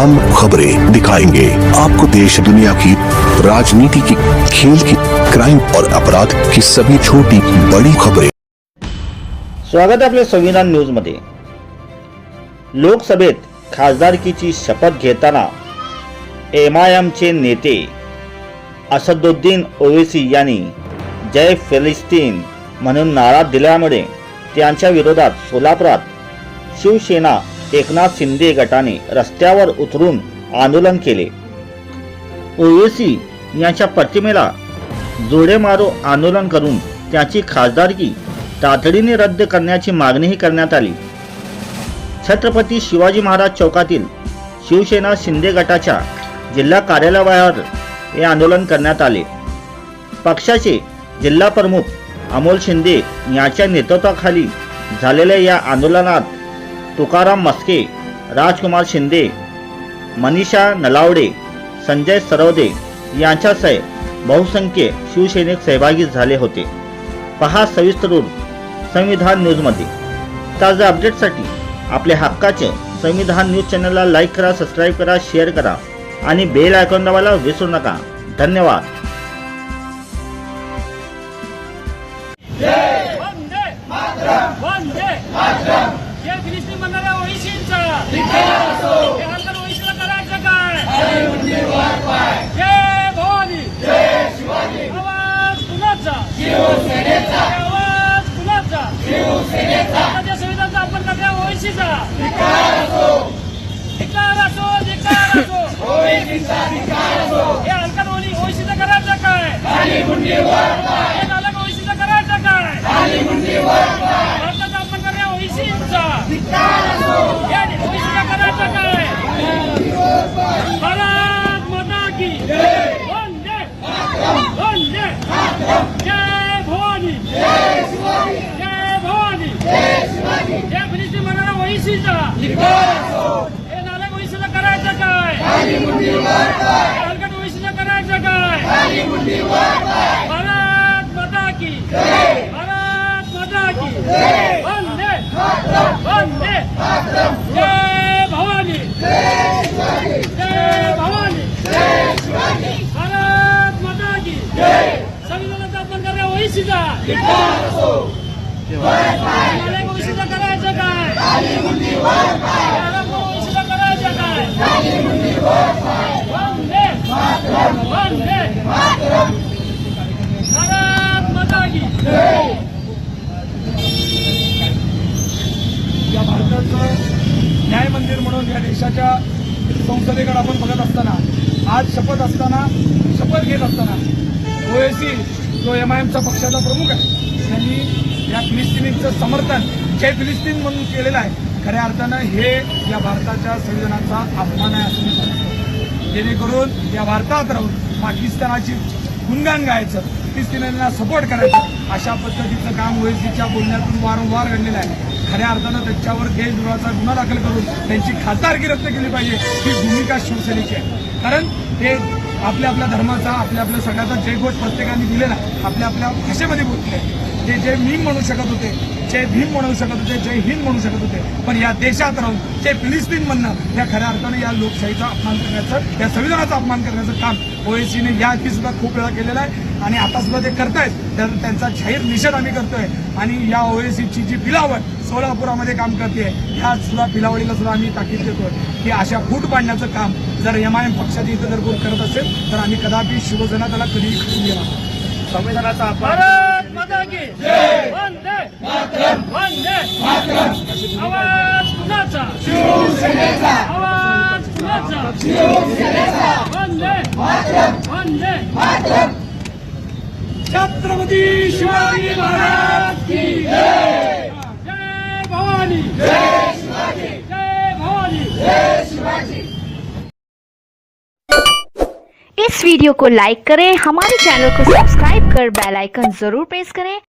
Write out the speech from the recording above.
हम खबरें दिखाएंगे। आपको देश दुनिया की राजनीति की खेल की क्राइम और अपराध की सभी छोटी बड़ी खबरें। स्वागत आहे आपल्या संविधान न्यूजमध्ये लोकसभेत खासदारकीची शपथ घेताना एम आय एमचे नेते असदुद्दीन ओवेसी यांनी जय फिलिस्तीन म्हणून नारा दिल्यामुळे त्यांच्या विरोधात सोलापुरात शिवसेना एकनाथ शिंदे गटाने रस्त्यावर उतरून आंदोलन केले. ओवेसी यांच्या प्रतिमेला जोडे मारो आंदोलन करून त्याची खासदारकी तातडीने रद्द करण्याची मागणीही करण्यात आली. छत्रपती शिवाजी महाराज चौकातील शिवसेना शिंदे गटाच्या जिल्हा कार्यालयाबाहेर हे आंदोलन करण्यात आले. पक्षाचे जिल्हा प्रमुख अमोल शिंदे यांच्या नेतृत्वाखाली झालेल्या या आंदोलनात तुकाराम मस्के राजकुमार शिंदे मनीषा नलावडे संजय सरवदे यांच्यासह बहुसंख्य शिवसैनिक सहभागी झाले होते. पहा सविस्तर संविधान न्यूजमध्ये. ताज्या अपडेटसाठी आपल्या हक्काचे संविधान न्यूज चॅनलला लाईक करा सबस्क्राईब करा शेअर करा आणि बेल आयकॉन दाबायला विसरू नका. धन्यवाद. हे हलकर ओळी ओळशीचं करायचं काय ओळशीचं करायचं काय भारताचा आपण करण्या ओळशींचा. ओळशीचं करायचं काय भारत माता की वंदे वंदे. जय भवानी. जय भवानी. जय फिलिस्तीन म्हणणारा ओळशीचा हे नालक ओळशीचं करायचं काय हे ओळशीचं करायचं काय? भारत माता की भारत माता की वंदे वंदे जय भवानी! जय भवानी! भारत माता की संविधानाचा अपमान करण्या ओळशीचा! मला ओळशीचा करायचं काय मला ओळशीचा करायचं काय वंदे वंदे भारत माता की या भारताचं न्याय मंदिर म्हणून या देशाच्या संसदेकडे आपण बघत असताना आज शपथ असताना शपथ घेत असताना ओएसी जो एम आय एमचा पक्षाचा प्रमुख आहे त्यांनी या फिलिस्तिनीचं समर्थन जय फिलिस्तीन म्हणून केलेलं आहे. खऱ्या अर्थानं हे या भारताच्या संविधानाचा अपमान आहे असं मी सांगतो जेणेकरून या भारतात राहून पाकिस्तानाची गुणगान गायचं फिलिस्तिनींना सपोर्ट करायचं. अशा पद्धतीचं काम ओएसीच्या बोलण्यातून वारंवार घडलेलं आहे. खऱ्या अर्थानं त्यांच्यावर देशद्रोहाचा गुन्हा दाखल करून त्यांची खासदारकी रद्द केली पाहिजे ही भूमिका शिवसेनेची आहे. कारण ते आपल्या आपल्या धर्माचा आपल्या आपल्या सगळ्याचा जयघोष प्रत्येकाने दिलेला आहे. आपल्या आपल्या भाषेमध्ये बोलले ते जे मी म्हणू शकत होते जय भीम म्हणू शकत होते जय हिंद म्हणू शकत होते. पण या देशात राहून जय फिलिस्तीन म्हणणं या खऱ्या अर्थानं या लोकशाहीचा अपमान करण्याचं या संविधानाचा अपमान करण्याचं काम ओएसीने या आधी सुद्धा खूप वेळा केलेलं आहे. आणि आता सुद्धा ते करतायत. तर त्यांचा जाहीर निषेध आम्ही करतोय. आणि या ओएसीची जी पिलावट सोलापुरामध्ये काम करते ह्या सुद्धा पिलावडीला सुद्धा आम्ही ताकीद देतोय की अशा फूट पाडण्याचं काम जर एम आय एम पक्षाच्या इथं जर कोण करत असेल तर आम्ही कदापि शिवसेना त्याला कधीही. संविधानाचा अपमान भारत माता की कुणाचा वंदे वंदे छत्रपती शिवाजी महाराज जय भवानी जय भवानी इस वीडियो को लाइक करें, हमारे चैनल को सब्सक्राइब कर बेल आइकन ज़रूर प्रेस करें।